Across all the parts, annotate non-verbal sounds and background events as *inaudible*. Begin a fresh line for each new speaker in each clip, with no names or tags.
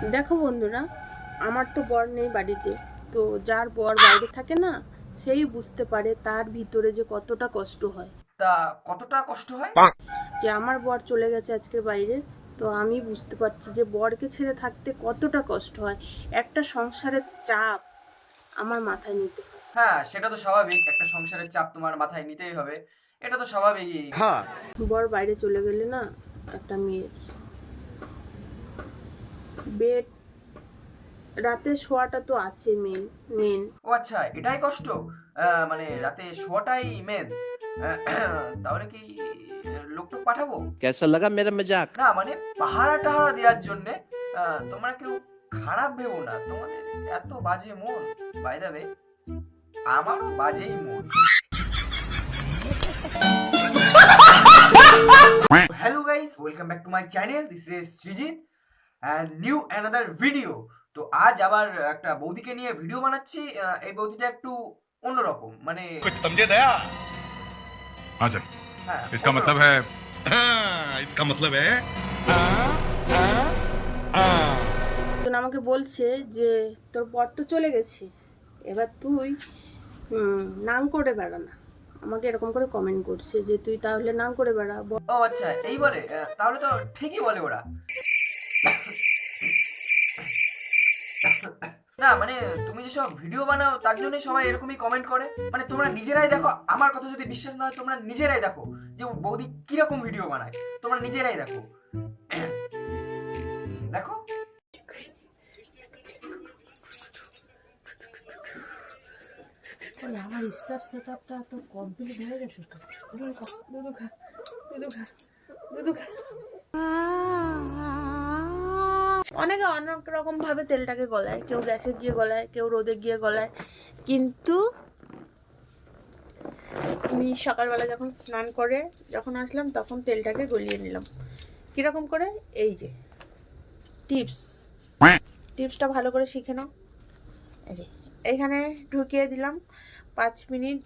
দেখো বন্ধুরা আমার তো বর নেই বাড়িতে তো যার বর বাইরে থাকে না সেই বুঝতে পারে তার ভিতরে যে কতটা কষ্ট হয়।
তা কতটা কষ্ট হয়?
যে আমার বর চলে গেছে আজকের বাইরে তো আমি বুঝতে পারছি যে বরকে ছেড়ে থাকতে কতটা কষ্ট হয়। একটা সংসারের চাপ আমার মাথায় নিতে হয়।
হ্যাঁ সেটা তো স্বাভাবিক একটা সংসারের চাপ তোমার মাথায় নিতেই হবে এটা তো স্বাভাবিকই।
বর বাইরে চলে গেলে না একটা মেয়ে বেড রাতে শোয়াটা তো আছে মেন মেন
ও আচ্ছা এটাই কষ্ট? মানে রাতে শোয়াটাই মেন তাহলে কি লোকটুক পাঠাবো?
কেসা লাগা মেরা মজাক।
না মানে পাহারা টাহারা দেওয়ার জন্য তোমরা কেউ খারাপ ভেবো না। তোমাদের এত বাজে মন। বাই দা দাবে আমারও বাজেই মন। Hello guys welcome back to my channel this is Srijit new another video তো আজ আবার একটা বৌদিকে নিয়ে ভিডিও বানাচ্ছি আহ, এই বৌদিটা একটু অন্যরকম মানে
कुछ समझे दया हाँ सर
হ্যাঁ
इसका
অন্যরকম।
मतलब है हाँ, इसका मतलब है
একজন আমাকে বলছে যে তোর বর তো চলে গেছে এবার তুই হুম, নাং করে বেড়া না আমাকে এরকম করে কমেন্ট করছে যে তুই তাহলে নাং করে বেড়া ব-
ও আচ্ছা এই বলে আহ, তাহলে তো ঠিকই বলে ওরা না মানে তুমি যেসব ভিডিও বানাও তার জন্যই সবাই এরকমই কমেন্ট করে। মানে তোমরা নিজেরাই দেখো আমার কথা যদি বিশ্বাস না হয় তোমরা নিজেরাই দেখো যে বৌদি কীরকম ভিডিও বানায়। তোমরা নিজেরাই দেখো। দেখো।
আমার স্টাফ সেট আপটা তো কমপ্লিট হয়ে গেছে। দুধু খা দুধু খা দুধু খা দুধু খা অনেকে অনেক রকম ভাবে তেলটাকে গলায় কেউ গ্যাসে গিয়ে গলায় কেউ রোদে গিয়ে গলায়। কিন্তু আমি সকালবেলা যখন স্নান করে যখন আসলাম তখন তেলটাকে গলিয়ে নিলাম। কীরকম করে? এই যে টিপস। টিপসটা ভালো করে শিখে নাও। এই যে এইখানে ঢুকিয়ে দিলাম পাঁচ মিনিট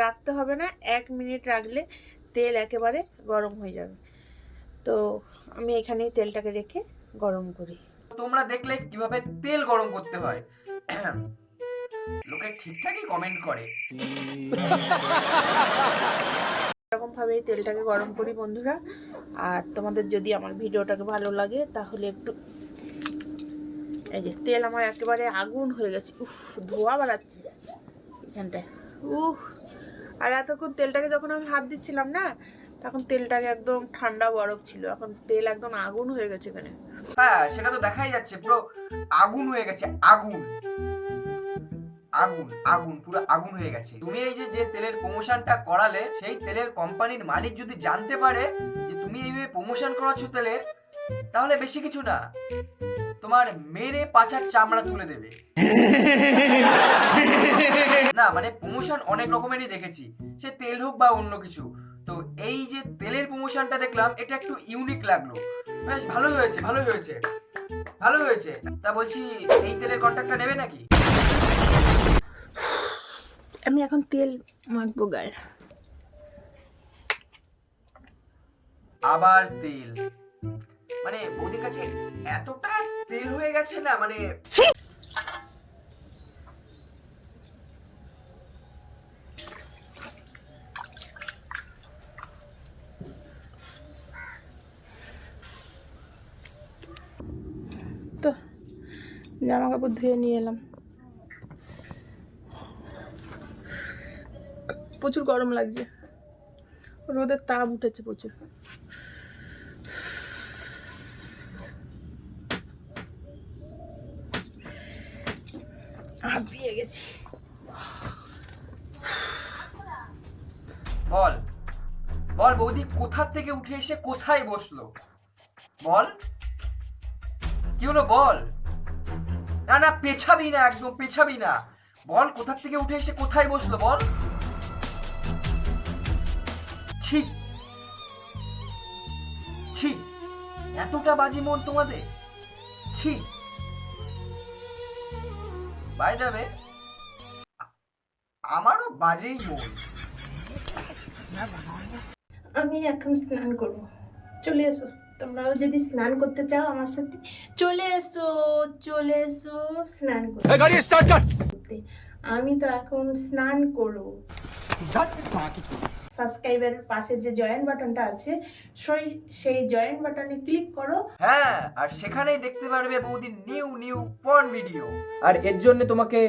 রাখতে হবে না এক মিনিট রাখলে তেল একেবারে গরম হয়ে যাবে। তো আমি এখানেই তেলটাকে রেখে গরম করি।
তোমরা দেখলে কীভাবে তেল গরম করতে হয়। লোকে ঠিকঠাকই কমেন্ট করে।
এরকম ভাবে তেলটাকে গরম করি বন্ধুরা। আর তোমাদের যদি আমার ভিডিওটাকে ভালো লাগে তাহলে একটু এই যে তেল আমার একেবারে আগুন হয়ে গেছে। উফ ধোয়া বাড়াচ্ছে। এখানটায়। উফ আর এতক্ষণ তেলটাকে যখন আমি হাত দিচ্ছিলাম না তখন তেলটাকে একদম ঠান্ডা বরফ ছিল এখন তেল একদম আগুন হয়ে গেছে এখানে।
হ্যাঁ সেটা তো দেখাই যাচ্ছে পুরো আগুন হয়ে গেছে আগুন। আগুন আগুন পুরো আগুন হয়ে গেছে। তুমি এই যে যে তেলের প্রমোশনটা করালে সেই তেলের কোম্পানির মালিক যদি জানতে পারে যে তুমি এইভাবে প্রমোশন করাচ্ছ তেলের তাহলে বেশি কিছু না। তোমার মেরে পাচার চামড়া তুলে দেবে। *laughs* না মানে প্রমোশন অনেক রকমেরই দেখেছি। সে তেল হোক বা অন্য কিছু। তো এই যে তেলের প্রমোশনটা দেখলাম এটা একটু ইউনিক লাগল। বেশ ভালোই হয়েছে ভালোই হয়েছে। ভালো হয়েছে। তা বলছি এই তেলের কন্ট্রাক্টটা নেবে নাকি?
আমি এখন তেল মাখবো গায়ে।
আবার তেল। মানে বৌদির কাছে এতটা তেল হয়ে গেছে না মানে
জামা কাপড় ধুয়ে নিয়ে এলাম। প্রচুর গরম লাগছে। রোদের তাপ উঠেছে প্রচুর। হাঁপিয়ে গেছি।
বল বল বৌদি, কোথা থেকে উঠে এসে কোথায় বসল? বল, কি হলো বল? না না, পেছাবি না, একদম পেছাবি না। বল, কোথা থেকে উঠে এসে কোথায় বসল, বল। ছি। ছি। এতটা বাজি মন তোমাদের? ছি। বাই যাবে আমারও বাজেই মন।
আমি এখন স্নান করব। চলে এসো। তোমরাও যদি স্নান করতে চাও আমার সাথে চলে এসো চলে এসো স্নান করতে। আমি তো এখন স্নান করব। সাবস্ক্রাইবারের পাশে যে জয়েন বাটনটা আছে সেই সেই জয়েন বাটনে ক্লিক করো।
হ্যাঁ আর সেখানেই দেখতে পারবে বৌদি নিউ নিউ পর্ন ভিডিও আর এর জন্য তোমাকে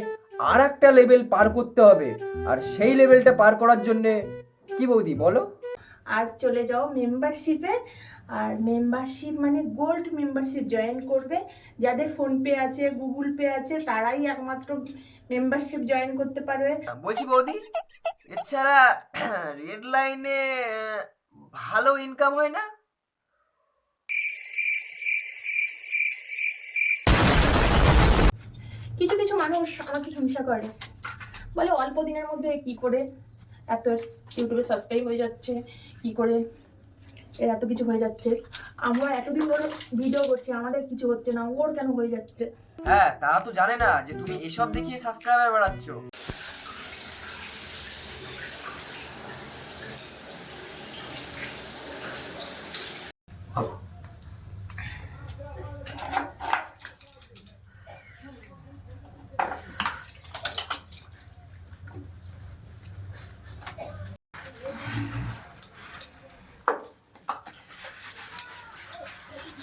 আর একটা লেভেল পার করতে হবে। আর সেই লেভেলটা পার করার জন্য কি বৌদি বলো?
আর চলে যাও মেম্বারশিপে আর মেম্বারশিপ মানে গোল্ড মেম্বারশিপ জয়েন করবে। যাদের ফোনপে আছে গুগল পে আছে তারাই একমাত্র মেম্বারশিপ জয়েন করতে পারবে।
বলছি বৌদি এছাড়া *clears throat* রেড লাইনে ভালো ইনকাম হয় না?
কিছু কিছু মানুষ আমাকে হিংসা করে। বলে অল্প দিনের মধ্যে কি করে? এত ইউটিউবে সাবস্ক্রাইব হয়ে যাচ্ছে, কি করে? এর এত কিছু হয়ে যাচ্ছে। আমরা এতদিন ধরে ভিডিও করছি, আমাদের কিছু হচ্ছে না, ওর কেন হয়ে যাচ্ছে?
হ্যাঁ তারা তো জানে না যে তুমি এসব দেখিয়ে সাবস্ক্রাইবার বাড়াচ্ছ।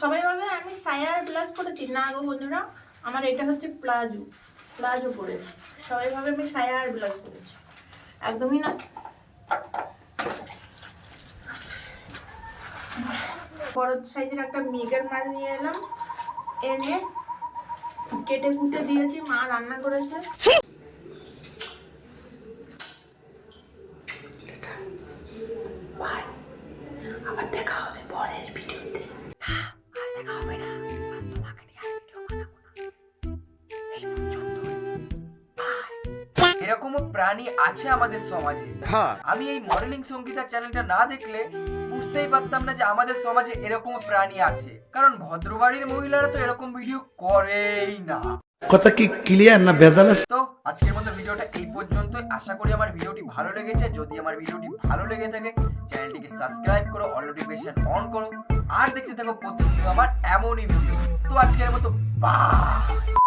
সবাই ভাবে আমি সায়ার ব্লাউজ পরেছি। না গো বন্ধুরা, আমার এটা হচ্ছে প্লাজো। প্লাজো পরেছি। সবাই ভাবে আমি সায়ার ব্লাউজ পরেছি। একদমই না। বড় সাইজের একটা মেঘের মাছ নিয়ে এলাম। এনে কেটে কুটে দিয়েছি, মা রান্না করেছে।
এরকমও প্রাণী আছে আমাদের সমাজে। আমি এই মডেলিং সঙ্গীতা চ্যানেলটা না দেখলে বুঝতেই পারতাম না যে আমাদের সমাজে এরকম প্রাণী আছে। কারণ ভদ্রবাড়ির মহিলারা তো এরকম ভিডিও করেই না।
কথা কি ক্লিয়ার না আছে?
তো আজকের মতো ভিডিওটা এই পর্যন্তই। আশা করি আমার ভিডিওটি ভালো লেগেছে। যদি আমার ভিডিওটি ভালো লেগে থাকে চ্যানেলটিকে সাবস্ক্রাইব করো অল নোটিফিকেশন অন করো। আর দেখতে থাকো প্রতিদিন আমার এমনই ভিডিও তো আজকের মতো বাই